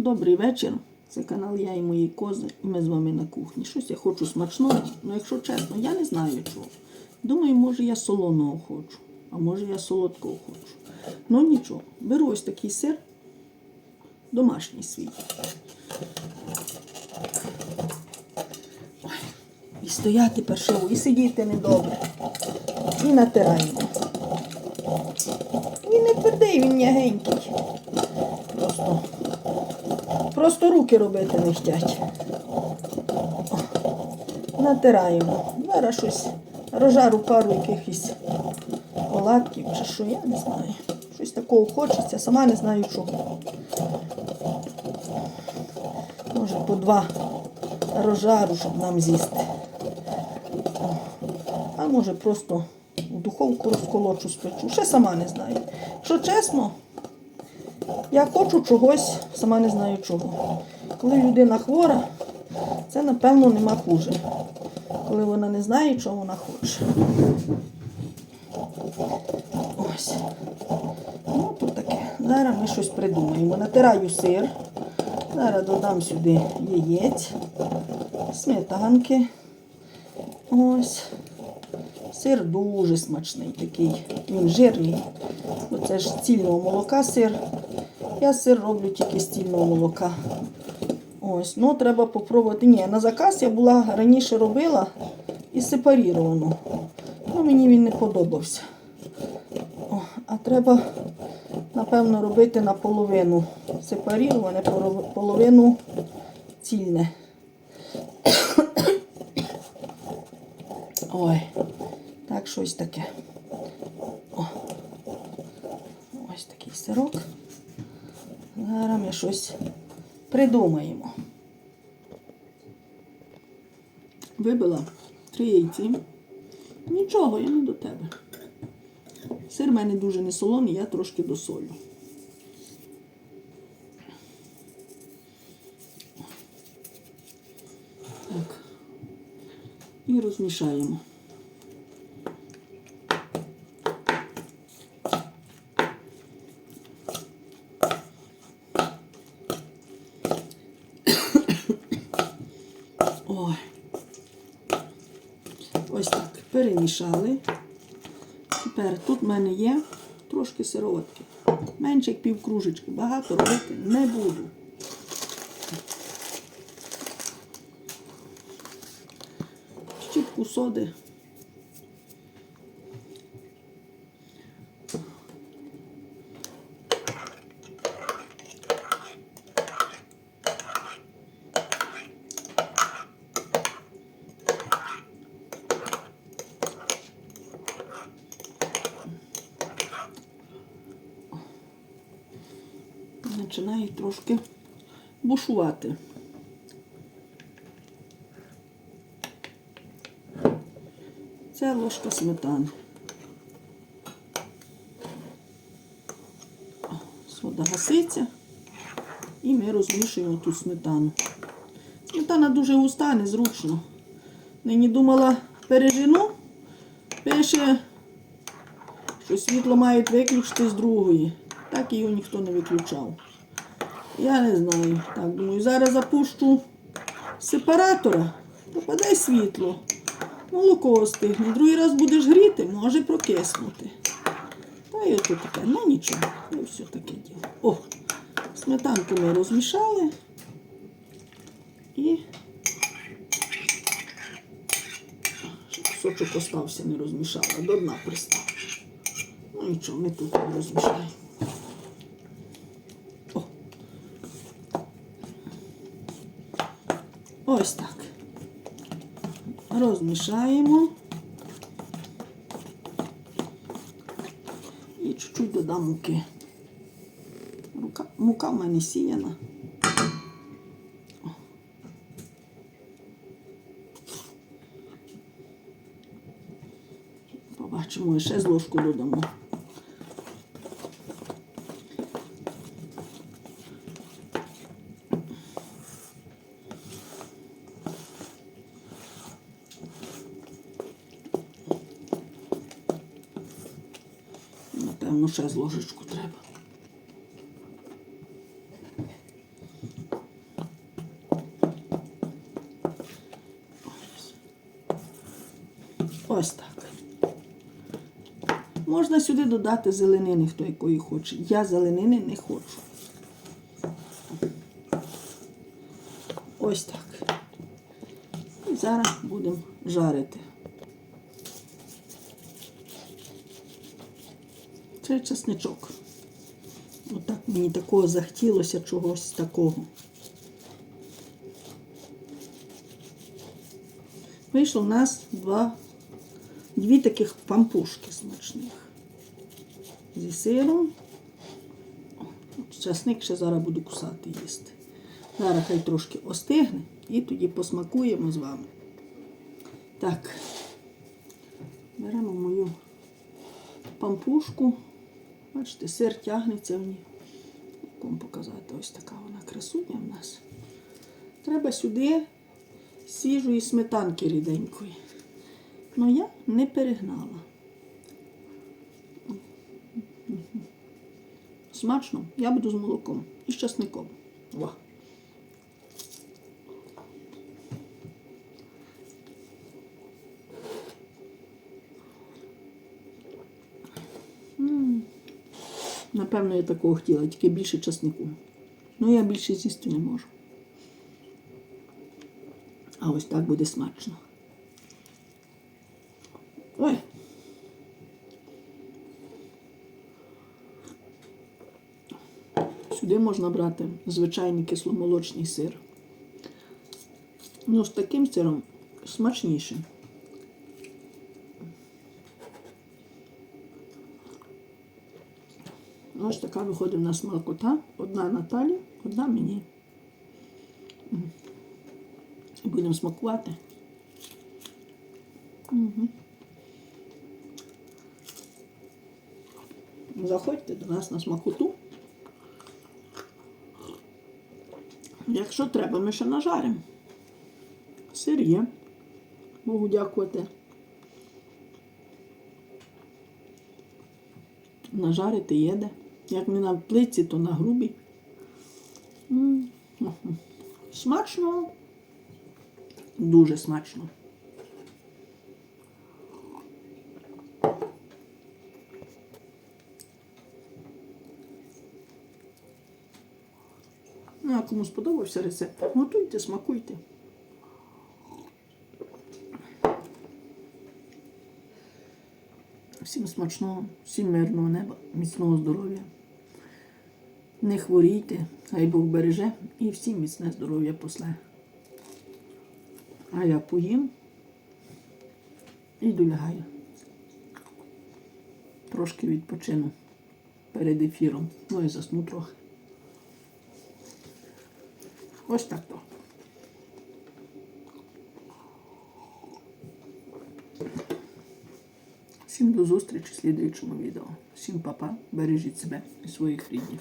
Добрий вечір. Це канал Я і мої кози, і ми з вами на кухні. Щось я хочу смачного, ну якщо чесно, я не знаю чого. Думаю, може я солоного хочу, а може я солодкого хочу. Ну нічого. Беру ось такий сир, домашній свій. І стояти першого, і сидіти недобре. І натираємо. Він не твердий, він м'ягенький. Просто, руки робити не хочуть. Натираємо. Зараз щось рожару пару якихось оладків чи що, я не знаю. Щось такого хочеться, сама не знаю чого. Може по два рожару, щоб нам з'їсти. А може просто духовку розколочу спечу. Ще сама не знаю. Що чесно, я хочу чогось, сама не знаю чого. Коли людина хвора, це напевно нема хуже. Коли вона не знає, чого вона хоче. Ось. Ну, тут таке. Зараз ми щось придумаємо. Натираю сир. Зараз додам сюди яєць, сметанки. Ось. Сир дуже смачний такий. Він жирний. Бо це ж цільного молока сир. Я сир роблю тільки з цільного молока. Ось, ну треба попробувати. Ні, на заказ я була раніше робила і сепаріровану. Ну, мені він не подобався. О, а треба, напевно, робити наполовину сепаріроване, половину цільне. Ой, так щось таке. О. Ось такий сирок. Зараз ми щось придумаємо. Вибила три яйці. Нічого, я не до тебе. Сир в мене дуже не солоний, я трошки досолю. Так. І розмішаємо. Ой. Ось так. Перемішали. Тепер тут в мене є трошки сироватки. Менше як пів кружечки. Багато робити не буду. Щіпку соди. Починає трошки бушувати. Це ложка сметани. Сода гаситься і ми розмішуємо ту сметану. Сметана дуже густа, незручно. Нині думала пережену, пише, що світло мають виключити з другої. Так його ніхто не виключав. Я не знаю. Так, думаю, зараз запущу сепаратора, попаде світло. Молоко остигне. Другий раз будеш гріти, може прокиснути. Та й ото таке. Ну нічого, і все таке діло. О, сметанку ми розмішали. І ще кусочок остався, не розмішала, до дна пристав. Ну нічого, ми тут розмішаємо. Ось так. Розмішаємо. І чуть-чуть додам муки. Мука, мука в мене сіяна. Побачимо, ще з ложку додамо. ну ще з ложечку треба. Ось так. Можна сюди додати зеленини, хто якої хоче. Я зеленини не хочу. Ось так. І зараз будемо жарити. Це чесничок. Отак мені такого захотілося чогось такого. Вийшло в нас два, дві таких пампушки смачних. Зі сиром. Часник ще зараз буду кусати їсти. Зараз хай трошки остигне і тоді посмакуємо з вами. Так, беремо мою пампушку. Бачите, сир тягнеться в ній. Як вам показати, ось така вона красуня в нас. Треба сюди свіжої сметанки ріденької. Ну я не перегнала. Смачно, я буду з молоком і з часником. Ва. Напевно, я такого хотіла, тільки більше часнику. Ну, я більше з'їсти не можу. А ось так буде смачно. Ой. Сюди можна брати звичайний кисломолочний сир. Ну, з таким сиром смачніше. Ось така виходить у нас смакота. Одна Наталі, одна мені. Будемо смакувати. Угу. Заходьте до нас на смакоту. Якщо треба, ми ще нажаримо. Сир є. Богу дякувати. Нажарити є де. Як не на плиці, то на грубій. Смачно. Дуже смачно. Ну, а кому сподобався рецепт, готуйте, смакуйте. Всім смачного, всім мирного неба, міцного здоров'я. Не хворійте, хай Бог береже і всім міцне здоров'я после. А я поїм і долягаю. Трошки відпочину перед ефіром. Ну і засну трохи. Ось так то. Всім до зустрічі в слідуючому відео. Всім папа, бережіть себе і своїх рідних.